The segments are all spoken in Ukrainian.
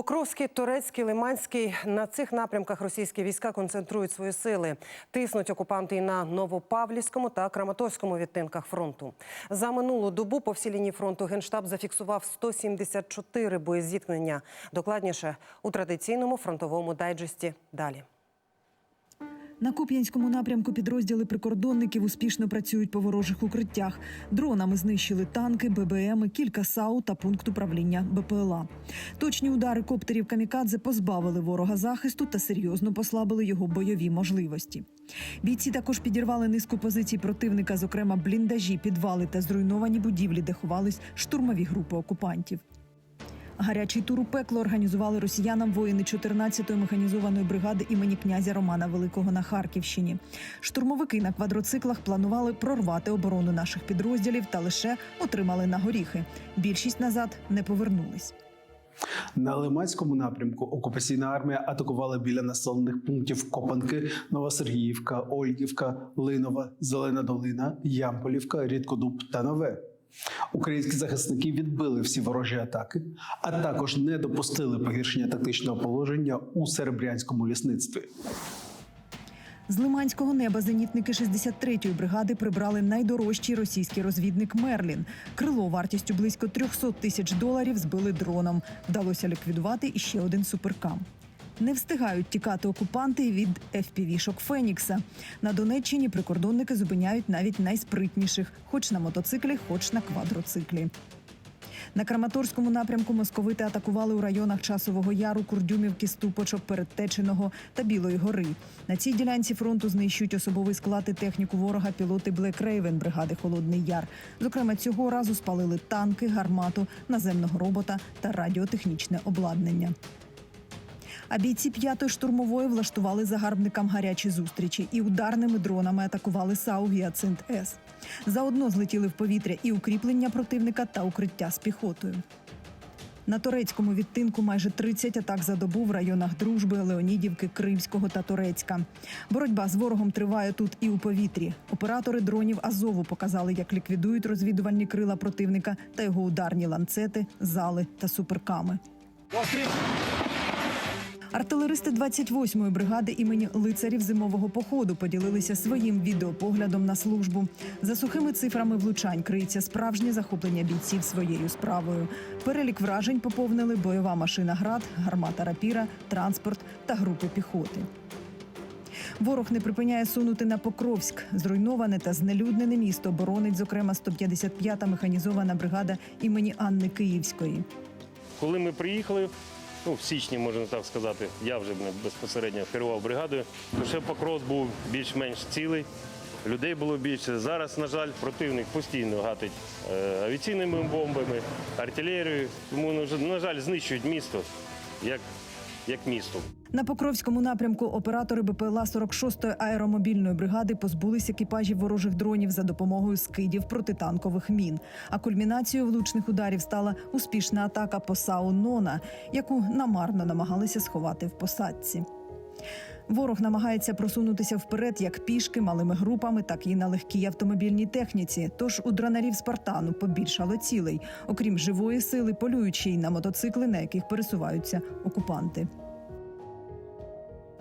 Покровський, Турецький, Лиманський на цих напрямках російські війська концентрують свої сили. Тиснуть окупанти і на Новопавлівському та Краматорському відтинках фронту. За минулу добу по всій лінії фронту генштаб зафіксував 174 боєзіткнення. Докладніше у традиційному фронтовому дайджесті. Далі. На Куп'янському напрямку підрозділи прикордонників успішно працюють по ворожих укриттях. Дронами знищили танки, ББМи, кілька САУ та пункт управління БПЛА. Точні удари коптерів камікадзе позбавили ворога захисту та серйозно послабили його бойові можливості. Бійці також підірвали низку позицій противника, зокрема бліндажі, підвали та зруйновані будівлі, де ховались штурмові групи окупантів. Гарячий тур у пекло організували росіянам воїни 14-ї механізованої бригади імені князя Романа Великого на Харківщині. Штурмовики на квадроциклах планували прорвати оборону наших підрозділів та лише отримали на горіхи. Більшість назад не повернулись. На Лиманському напрямку окупаційна армія атакувала біля населених пунктів Копанки, Новосергіївка, Ольгівка, Линова, Зелена Долина, Ямполівка, Рідкодуб та Нове. Українські захисники відбили всі ворожі атаки, а також не допустили погіршення тактичного положення у серебрянському лісництві. З лиманського неба зенітники 63-ї бригади прибрали найдорожчий російський розвідник Мерлін. Крило вартістю близько 300 тисяч доларів збили дроном. Вдалося ліквідувати іще один суперкам. Не встигають тікати окупанти від FPV-шок Фенікса. На Донеччині прикордонники зупиняють навіть найспритніших, хоч на мотоциклі, хоч на квадроциклі. На Краматорському напрямку московити атакували у районах Часового Яру, Курдюмівки, Ступочок, Передтеченого та Білої гори. На цій ділянці фронту знищують особовий склад і техніку ворога пілоти Блек Рейвен бригади Холодний Яр. Зокрема, цього разу спалили танки, гармату, наземного робота та радіотехнічне обладнання. А бійці п'ятої штурмової влаштували загарбникам гарячі зустрічі і ударними дронами атакували САУ «Гіацинт С. Заодно злетіли в повітря і укріплення противника та укриття з піхотою. На турецькому відтинку майже 30 атак за добу в районах Дружби, Леонідівки, Кримського та Турецька. Боротьба з ворогом триває тут і у повітрі. Оператори дронів Азову показали, як ліквідують розвідувальні крила противника та його ударні ланцети, зали та суперками. Артилеристи 28-ї бригади імені лицарів зимового походу поділилися своїм відеопоглядом на службу. За сухими цифрами влучань криється справжнє захоплення бійців своєю справою. Перелік вражень поповнили бойова машина град, гармата рапіра, транспорт та групи піхоти. Ворог не припиняє сунути на Покровськ. Зруйноване та знелюднене місто боронить, зокрема, 155-та механізована бригада імені Анни Київської. Коли ми приїхали, ну в січні, можна так сказати, я вже безпосередньо керував бригадою, то ще Покрос був більш-менш цілий. Людей було більше. Зараз, на жаль, противник постійно гатить е, авіаційними бомбами, артилерією. Тому, на жаль- знищують місто як, як місто. На Покровському напрямку оператори БПЛА 46-ї аеромобільної бригади позбулись екіпажів ворожих дронів за допомогою скидів протитанкових мін. А кульмінацією влучних ударів стала успішна атака по САУ «Нона», яку намарно намагалися сховати в посадці. Ворог намагається просунутися вперед як пішки, малими групами, так і на легкій автомобільній техніці. Тож у дронарів Спартану побільшало цілей. Окрім живої сили, полюючи й на мотоцикли, на яких пересуваються окупанти.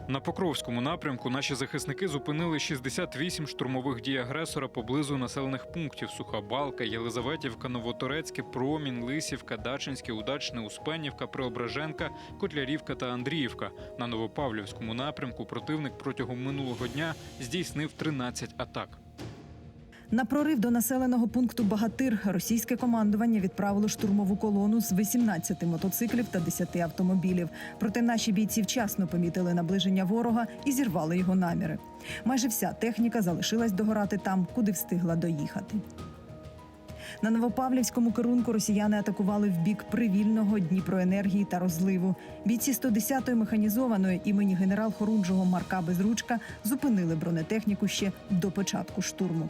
На Покровському напрямку наші захисники зупинили 68 штурмових дій агресора поблизу населених пунктів: Суха Балка, Єлизаветівка, Новоторецьке, Промін, Лисівка, Дачинське, Удачне, Успенівка, Преображенка, Котлярівка та Андріївка. На Новопавлівському напрямку противник протягом минулого дня здійснив 13 атак. На прорив до населеного пункту Багатир російське командування відправило штурмову колону з 18 мотоциклів та 10 автомобілів. Проте наші бійці вчасно помітили наближення ворога і зірвали його наміри. Майже вся техніка залишилась догорати там, куди встигла доїхати. На Новопавлівському керунку росіяни атакували в бік привільного Дніпроенергії та розливу. Бійці 110-ї механізованої імені генерал Хорунжого Марка Безручка зупинили бронетехніку ще до початку штурму.